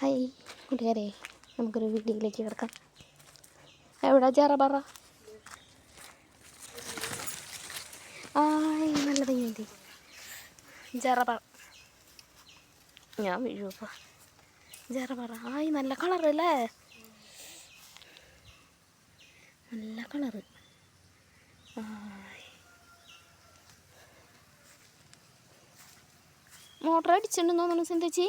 Hi കൂട്ടുകാരെ നമുക്കൊരു വീഡിയോയിലേക്ക് കിടക്കാം. എവിടെ ജറ പറ? ആയ് നല്ല പയ്യന്തി ജറ പറ. ഞാൻ വീഴുപ്പ ജറ പറ. ആയ് നല്ല അല്ലേ? നല്ല കളറ് മോട്ടർ അടിച്ചിട്ടുണ്ടെന്ന് തോന്നുന്നു സിന്തച്ചി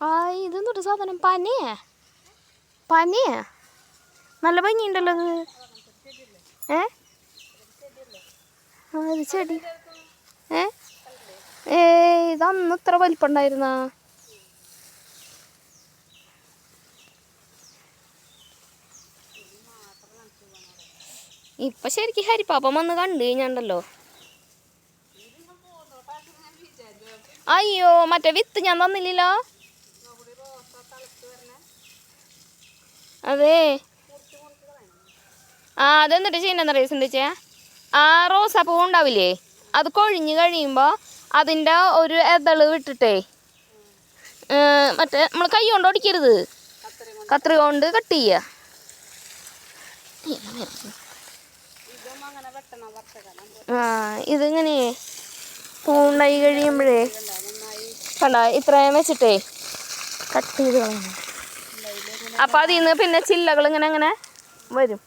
ആ ഇതെന്തൊരു സാധനം പനിയാ. പനിയാ. നല്ല ഭംഗിയുണ്ടല്ലോ അത്. ഏ? അത് ചെടി. ഏ? ഏ ഇത് അന്ന് ഇത്ര വലിപ്പുണ്ടായിരുന്ന? ഇപ്പൊ ശരിക്കും ഹരിപ്പാപ്പം വന്ന് കണ്ടു കഴിഞ്ഞാണ്ടല്ലോ. അയ്യോ മറ്റേ വിത്ത് ഞാൻ തന്നില്ലല്ലോ. അതെ. ആ അതെന്നിട്ട് ചെയ്യുന്നറിയോ ചിന്തിച്ചേ ആ റോസാപ്പൂ ഉണ്ടാവില്ലേ? അത് കൊഴിഞ്ഞ് കഴിയുമ്പോൾ അതിന്റെ ഒരു എതൾ വിട്ടിട്ടേ മറ്റേ നമ്മൾ കൈ കൊണ്ട് ഒടിക്കരുത്. കത്രി കൊണ്ട് കട്ട് ചെയ്യുക ആ ഇതിങ്ങനെ പൂണ്ടായി കഴിയുമ്പോഴേ കണ്ട ഇത്രയും വെച്ചിട്ടേ കട്ട് ചെയ്ത് കളയണം. അപ്പൊ അതിൽ നിന്ന് പിന്നെ ചില്ലകൾ ഇങ്ങനെ അങ്ങനെ വരും.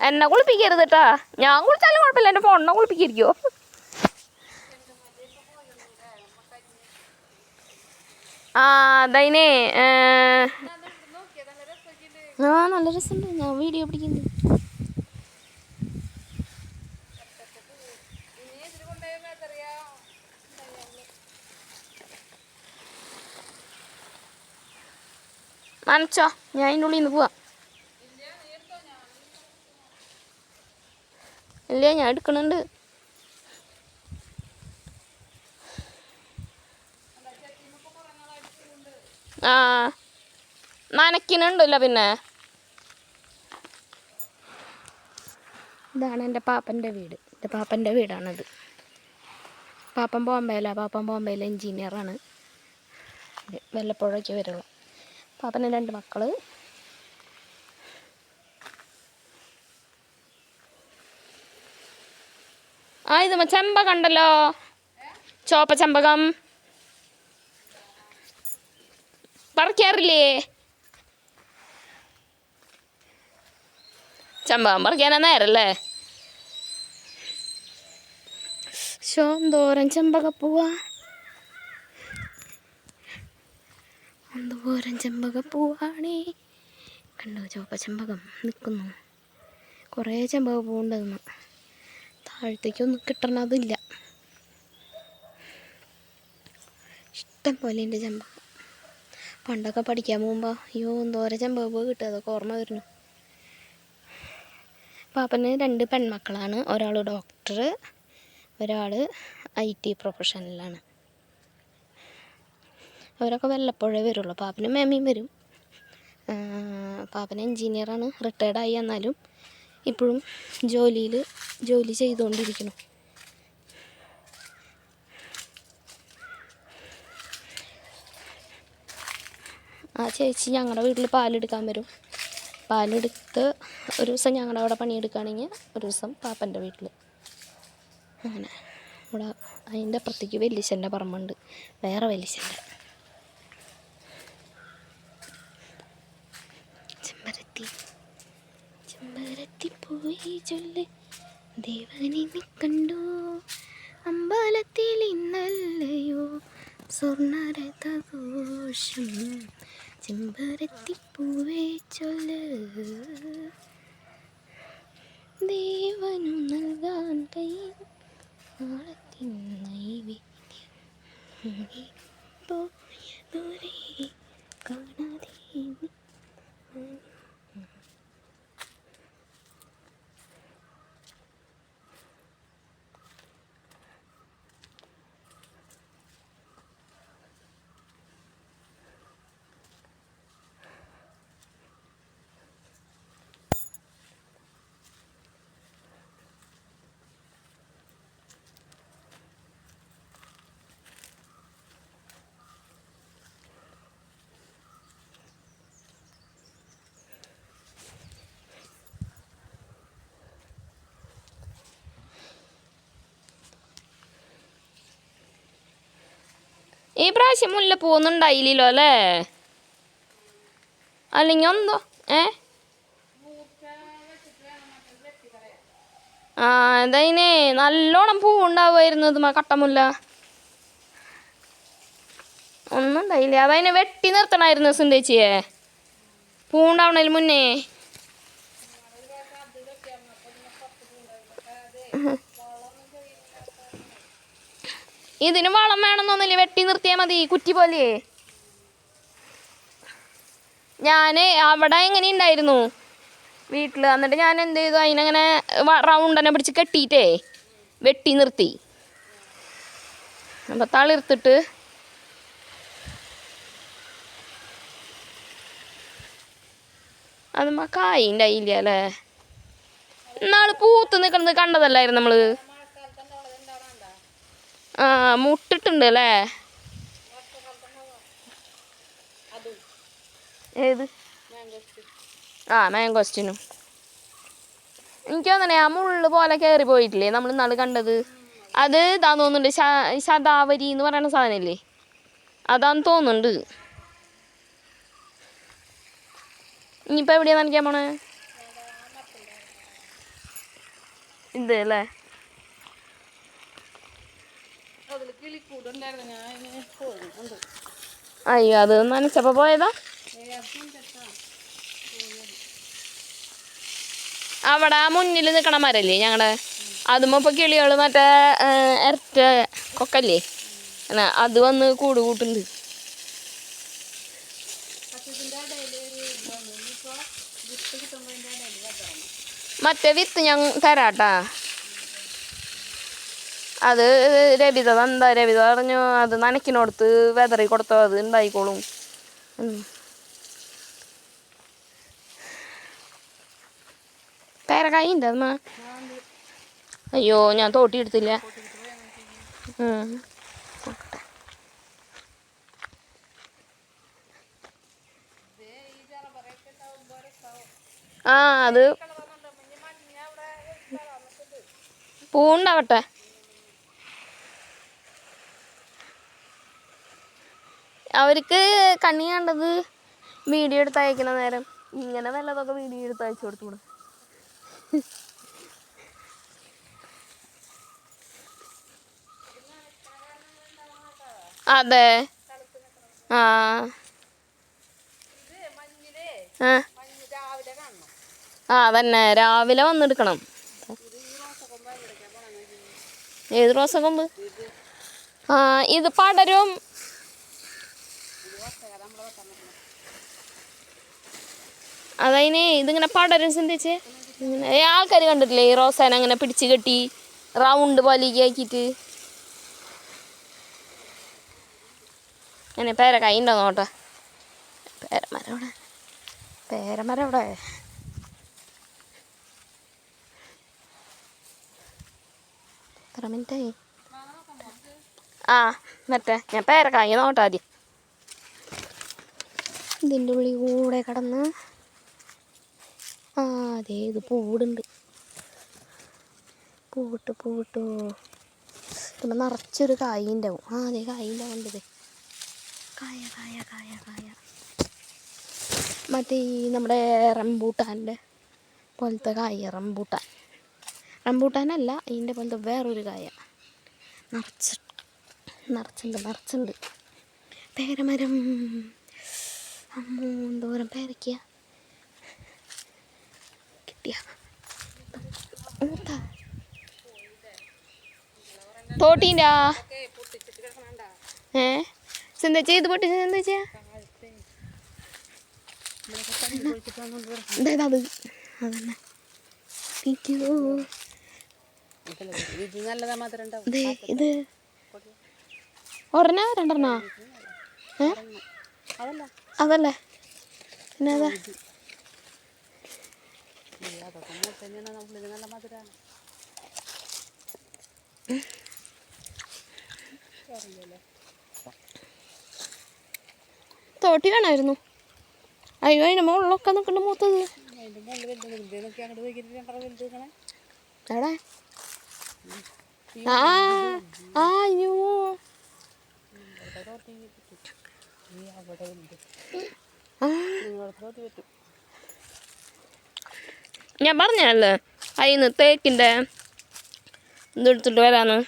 എന്നെ കുളിപ്പിക്കരുത് കേട്ടാ ഞാൻ കുളിച്ചാലും കുഴപ്പമില്ല. എന്റെ ഫോണിനെ കുളിപ്പിക്കോ ആ അതതിനെ ആ നല്ല രസമുണ്ട്. ഞാൻ വീഡിയോ പിടിക്കുന്നു നനച്ചോ. ഞാൻ അതിന്റെ ഉള്ളിൽ നിന്ന് പോവാം. ഇല്ല ഞാൻ എടുക്കണുണ്ട്. ആ നനയ്ക്കുന്നുണ്ടല്ലോ പിന്നെ. ഇതാണ് എന്റെ പാപ്പന്റെ വീട്. എന്റെ പാപ്പന്റെ വീടാണത്. പാപ്പൻ ബോംബെയിലാണ് പാപ്പൻ ബോംബെയിലെ എൻജിനീയറാണ്. വല്ലപ്പോഴൊക്കെ വരുള്ളൂ പാപ്പന് രണ്ട് മക്കൾ. ആ ഇത് ചെമ്പകം ഉണ്ടല്ലോ ചോപ്പ ചെമ്പകം. പറിക്കാറില്ലേ? ചെമ്പകം പറിക്കാനാ നേരല്ലേ? ശോന്തോരൻ ചെമ്പകപ്പൂവാ. എന്തോരം ചെമ്പകപ്പൂവാണേ കണ്ടോ? ചുവപ്പ ചെമ്പകം നിൽക്കുന്നു കുറേ ചെമ്പക പൂവുണ്ടെന്ന്. താഴത്തേക്കൊന്നും കിട്ടണതില്ല ഇഷ്ടം പോലെ ഉണ്ട് ചെമ്പകം. പണ്ടൊക്കെ പഠിക്കാൻ പോകുമ്പോൾ അയ്യോ എന്തോരം ചെമ്പക പൂ കിട്ടുക അതൊക്കെ ഓർമ്മ വരുന്നു. പാപ്പന് രണ്ട് പെൺമക്കളാണ്. ഒരാൾ ഡോക്ടർ ഒരാൾ ഐ ടി പ്രൊഫഷണലാണ് അവരൊക്കെ വല്ലപ്പോഴേ വരുള്ളൂ. പാപ്പനും മേമയും വരും. പാപ്പന എൻജിനീയറാണ് റിട്ടയർഡായി എന്നാലും ഇപ്പോഴും ജോലിയിൽ ജോലി ചെയ്തുകൊണ്ടിരിക്കുന്നു. ആ ചേച്ചി ഞങ്ങളുടെ വീട്ടിൽ പാലെടുക്കാൻ വരും. പാലെടുത്ത് ഒരു ദിവസം ഞങ്ങളുടെ അവിടെ പണിയെടുക്കുകയാണെങ്കിൽ ഒരു ദിവസം പാപ്പന്റെ വീട്ടിൽ. അങ്ങനെ. ഇവിടെ അതിന്റെ അപ്പുറത്തേക്ക് വല്യച്ഛന്റെ പറമ്പുണ്ട്. വേറെ വല്യച്ഛന്റെ പോയി ചൊല്ല്. ദേവനെ നീ അമ്പലത്തിൽ ഇന്നല്ലയോ? സ്വർണരഥഘോഷം. ചെമ്പരത്തി പൂവേ ചൊല്ല്. ദേവനു നൽകാൻ കൈ നാളത്തിൻ നൈവേദ്യം. പോയ ദൂരെ ഈ പ്രാവശ്യം മുല്ല ഒന്നും ഉണ്ടായില്ലല്ലോ അല്ലേ? അല്ലെങ്കിൽ എന്തോ ഏ? ആ അതതിനെ നല്ലോണം പൂ ഉണ്ടാവുമായിരുന്നു ഇതുമാ കട്ടമുല്ല. ഒന്നും ഉണ്ടായില്ല. അതതിനെ വെട്ടി നിർത്തണമായിരുന്നു സുന്ദേച്ചിയെ പൂ ഉണ്ടാവണതിൽ മുന്നേ. ഇതിന് വളം വേണമെന്നൊന്നുമില്ല? വെട്ടി നിർത്തിയാൽ മതി കുറ്റി പോലെ. ഞാൻ അവിടെ എങ്ങനെ ഉണ്ടായിരുന്നു വീട്ടിൽ എന്നിട്ട് ഞാൻ എന്ത് ചെയ്തു? അതിനങ്ങനെ റൗണ്ട് തന്നെ പിടിച്ച് കെട്ടിയിട്ടേ വെട്ടി നിർത്തി. അപ്പം തളിർത്തിട്ട് അത് കായ് ഉണ്ടായില്ല അല്ലേ? ഇന്നാൾ പൂത്ത് നിൽക്കുന്നത് കണ്ടതല്ലായിരുന്നു നമ്മൾ? ആ മുട്ടിട്ടുണ്ട് അല്ലേ ഏത്? ആ മാങ്കോസ്റ്റിനും. എനിക്ക് തോന്നണേ ആ മുള്ളു പോലെ കയറി പോയിട്ടില്ലേ? നമ്മൾ നാൾ കണ്ടത്. അത് ഇതാ തോന്നുന്നുണ്ട് ശതാവരി എന്ന് പറയുന്ന സാധനമില്ലേ? അതാന്ന് തോന്നുന്നുണ്ട്. ഇനിയിപ്പോൾ എവിടെയാ നനയ്ക്കാൻ പോണേ? ഇത് അല്ലേ അതിൽ കിളിക്കൂടുണ്ടായിരുന്നു ഞാൻ അതിന് പോകുന്നുണ്ട് അയ്യോ അത് നനച്ചപ്പോൾ പോയതാ? അവിടെ മുന്നിൽ നിൽക്കണ മരല്ലേ ഞങ്ങളുടെ അതുമ്പോ കിളികൾ കിളികൾ മറ്റേ ഇരട്ട കൊക്കല്ലേ? എന്നാ അത് വന്ന് കൂട് കൂട്ടുണ്ട്. മറ്റേ വിത്ത് ഞാൻ തരാട്ടാ. അത് രബിത എന്താ രബിത പറഞ്ഞു അത് നനക്കിനോടത്ത് വെതറി കൊടുത്തോ അത് ഉണ്ടായിക്കോളും. പേരക്കായ അയ്യോ ഞാൻ തോട്ടി എടുത്തില്ല. ആ അത് പൂണ്ടാവട്ടെ അവർക്ക് കണ്ണി കണ്ടത് വീഡിയോ എടുത്ത് അയക്കണ നേരം. ഇങ്ങനെ വല്ലതൊക്കെ വീഡിയോ എടുത്ത് അയച്ചു കൊടുത്തുകൂടെ അതെ. ആ. ആ. അതന്നെ. രാവിലെ വന്നെടുക്കണം. ഏത് റോസക്കൊമ്പ് ആ ഇത് പടരും അതതിന് ഇതിങ്ങനെ പടരും ചിന്തിച്ച് ഇങ്ങനെ ആൾക്കാർ കണ്ടിട്ടില്ലേ? ഈ റോസാന അങ്ങനെ പിടിച്ച് കെട്ടി റൗണ്ട് ആക്കിയിട്ട്. അങ്ങനെ കൈ ഉണ്ടോ നോട്ടെ പേരമരം അവിടെ പേരമരം അവിടെ എത്ര മിനിറ്റായി ആ മറ്റേ ഞാൻ പേരക്കായി നോട്ടെ ആദ്യം. ഇതിന്റെ ഉള്ളിൽ കൂടെ കിടന്ന് ആ അതെ ഇത് പൂവിടുണ്ട്. പൂവിട്ടു പൂവിട്ടു. ഇപ്പം നിറച്ചൊരു കായിന്റെ ആവും ആ അതെ കായിന്റെ ഉണ്ട് കായ കായ കായ കായ. മറ്റേ ഈ നമ്മുടെ റംബൂട്ടാന്റെ പോലത്തെ കായ റംബൂട്ടാൻ. റംബൂട്ടാനല്ല ഇതിന്റെ പോലത്തെ വേറൊരു കായ. നിറച്ച് നിറച്ചുണ്ട് നിറച്ചുണ്ട്. പേരമരം. അമ്മോ എന്തോരം പേരയ്ക്ക കിട്ടിയ തോട്ടീന്റെ ഏ? എന്താ ചെയ്ത് പൊട്ടി? എന്താ ചെയ്യാ? അത്. അതന്നെ. പിടിക്കോ. ഇത്. ഒരെണ്ണ രണ്ടെണ്ണ? ഏ? അതല്ല. അതല്ലേ? പിന്നെ അതാ. തോട്ടി വേണമായിരുന്നു അയ്യോ അതിന്റെ മുകളിലൊക്കെ നിൽക്കണ്ട മൂത്തത്. ആ അയ്യോ. ഞാൻ പറഞ്ഞല്ലേ അതിന്ന് തേക്കിന്റെ ഇതെടുത്തിട്ട് വരാന്ന്.